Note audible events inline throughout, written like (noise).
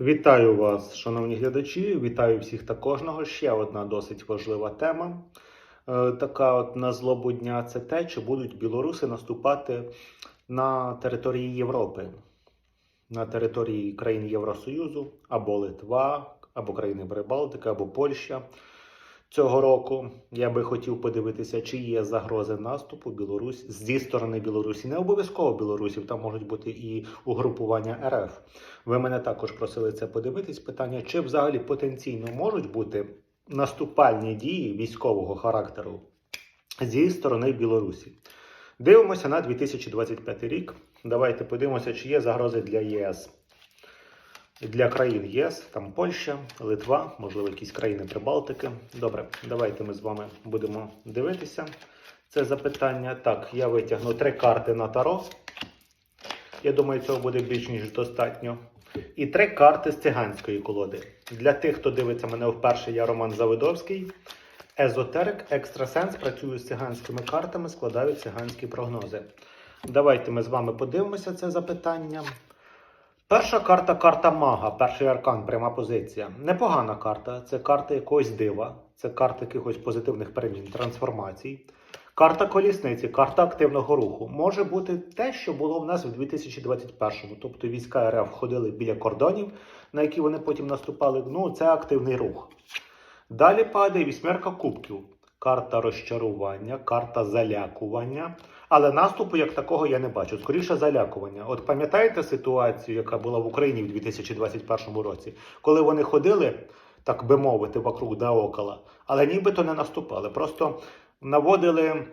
Вітаю вас, шановні глядачі. Вітаю всіх та кожного. Ще одна досить важлива тема. Е, Така от на злобу дня це те, чи будуть білоруси наступати на території Європи, на території країн Євросоюзу, або Литва, або країни Прибалтики, або Польща. Цього року я би хотів подивитися, чи є загрози наступу Білорусь зі сторони Білорусі. Не обов'язково білорусів, там можуть бути і угрупування РФ. Ви мене також просили це подивитись. Питання, чи взагалі потенційно можуть бути наступальні дії військового характеру зі сторони Білорусі. Дивимося на 2025 рік. Давайте подивимося, чи є загрози для ЄС. Для країн ЄС, там Польща, Литва, можливо, якісь країни Прибалтики. Добре, давайте ми з вами будемо дивитися це запитання. Так, я витягну три карти на Таро. Я думаю, цього буде більш ніж достатньо. І три карти з циганської колоди. Для тих, хто дивиться мене вперше, я Роман Завидовський. Езотерик, екстрасенс, працюю з циганськими картами, складаю циганські прогнози. Давайте ми з вами подивимося це запитання. Перша карта карта мага, перший аркан, пряма позиція. Непогана карта. Це карта якогось дива, це карта якихось позитивних перемін, трансформацій. Карта колісниці, карта активного руху. Може бути те, що було в нас в 2021-му. Тобто війська РФ ходили біля кордонів, на які вони потім наступали. Ну, це активний рух. Далі падає вісьмерка кубків. Карта розчарування, карта залякування. Але наступу як такого я не бачу. Скоріше залякування. От пам'ятаєте ситуацію, яка була в Україні в 2021 році, коли вони ходили, так би мовити, вокруг да около, але нібито не наступали. Просто наводили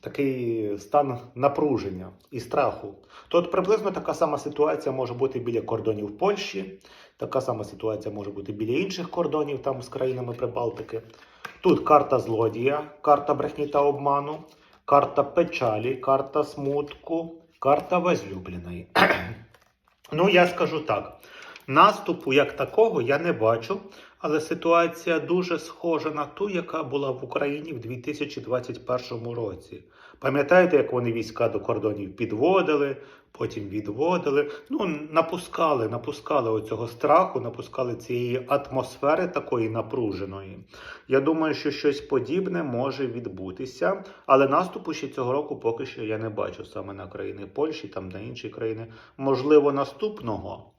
такий стан напруження і страху. То от приблизно така сама ситуація може бути біля кордонів Польщі, така сама ситуація може бути біля інших кордонів там з країнами Прибалтики. Тут карта злодія, карта брехні та обману, карта печалі, карта смутку, карта возлюбленої. (clears throat) ну, я скажу так. Наступу як такого я не бачу, але ситуація дуже схожа на ту, яка була в Україні в 2021 році. Пам'ятаєте, як вони війська до кордонів підводили, потім відводили? Ну, напускали, напускали оцього страху, напускали цієї атмосфери такої напруженої. Я думаю, що щось подібне може відбутися, але наступу ще цього року поки що я не бачу саме на країни Польщі, там на інші країни. Можливо, наступного.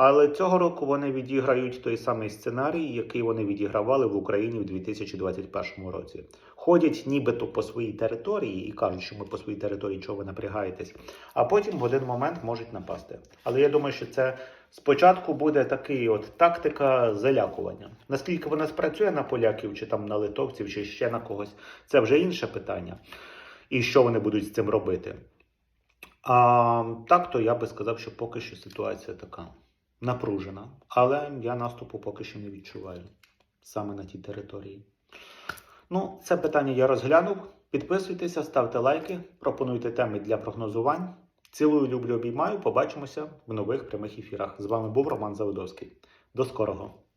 Але цього року вони відіграють той самий сценарій, який вони відігравали в Україні в 2021 році. Ходять нібито по своїй території і кажуть, що ми по своїй території чого ви напрягаєтесь, а потім в один момент можуть напасти. Але я думаю, що це спочатку буде такий от тактика залякування. Наскільки вона спрацює на поляків, чи там на литовців, чи ще на когось, це вже інше питання. І що вони будуть з цим робити? А так, то я би сказав, що поки що ситуація така напружена, але я наступу поки що не відчуваю саме на тій території. Ну, це питання я розглянув. Підписуйтеся, ставте лайки, пропонуйте теми для прогнозувань. Цілую, люблю, обіймаю. Побачимося в нових прямих ефірах. З вами був Роман Заводовський. До скорого!